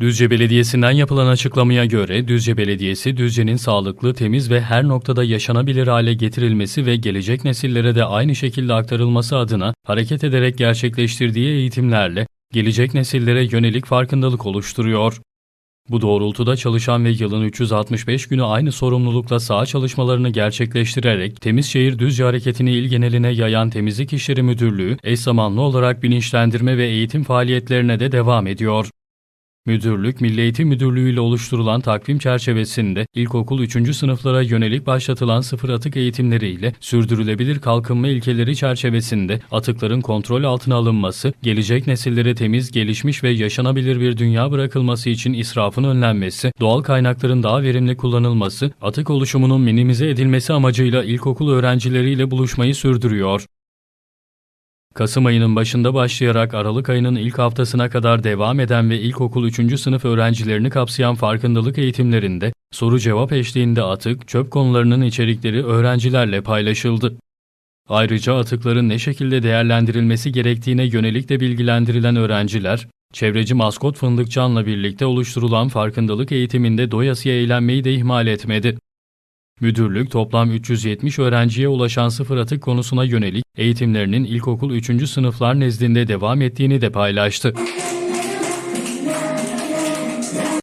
Düzce Belediyesi'nden yapılan açıklamaya göre Düzce Belediyesi, Düzce'nin sağlıklı, temiz ve her noktada yaşanabilir hale getirilmesi ve gelecek nesillere de aynı şekilde aktarılması adına hareket ederek gerçekleştirdiği eğitimlerle gelecek nesillere yönelik farkındalık oluşturuyor. Bu doğrultuda çalışan ve yılın 365 günü aynı sorumlulukla saha çalışmalarını gerçekleştirerek Temiz Şehir Düzce hareketini il geneline yayan Temizlik İşleri Müdürlüğü eş zamanlı olarak bilinçlendirme ve eğitim faaliyetlerine de devam ediyor. Müdürlük, Milli Eğitim Müdürlüğü ile oluşturulan takvim çerçevesinde ilkokul 3. sınıflara yönelik başlatılan sıfır atık eğitimleriyle sürdürülebilir kalkınma ilkeleri çerçevesinde atıkların kontrol altına alınması, gelecek nesillere temiz, gelişmiş ve yaşanabilir bir dünya bırakılması için israfın önlenmesi, doğal kaynakların daha verimli kullanılması, atık oluşumunun minimize edilmesi amacıyla ilkokul öğrencileriyle buluşmayı sürdürüyor. Kasım ayının başında başlayarak Aralık ayının ilk haftasına kadar devam eden ve ilkokul 3. sınıf öğrencilerini kapsayan farkındalık eğitimlerinde soru cevap eşliğinde atık, çöp konularının içerikleri öğrencilerle paylaşıldı. Ayrıca atıkların ne şekilde değerlendirilmesi gerektiğine yönelik de bilgilendirilen öğrenciler, çevreci maskot Fındıkcan'la birlikte oluşturulan farkındalık eğitiminde doyasıya eğlenmeyi de ihmal etmedi. Müdürlük toplam 370 öğrenciye ulaşan sıfır atık konusuna yönelik eğitimlerinin ilkokul 3. sınıflar nezdinde devam ettiğini de paylaştı.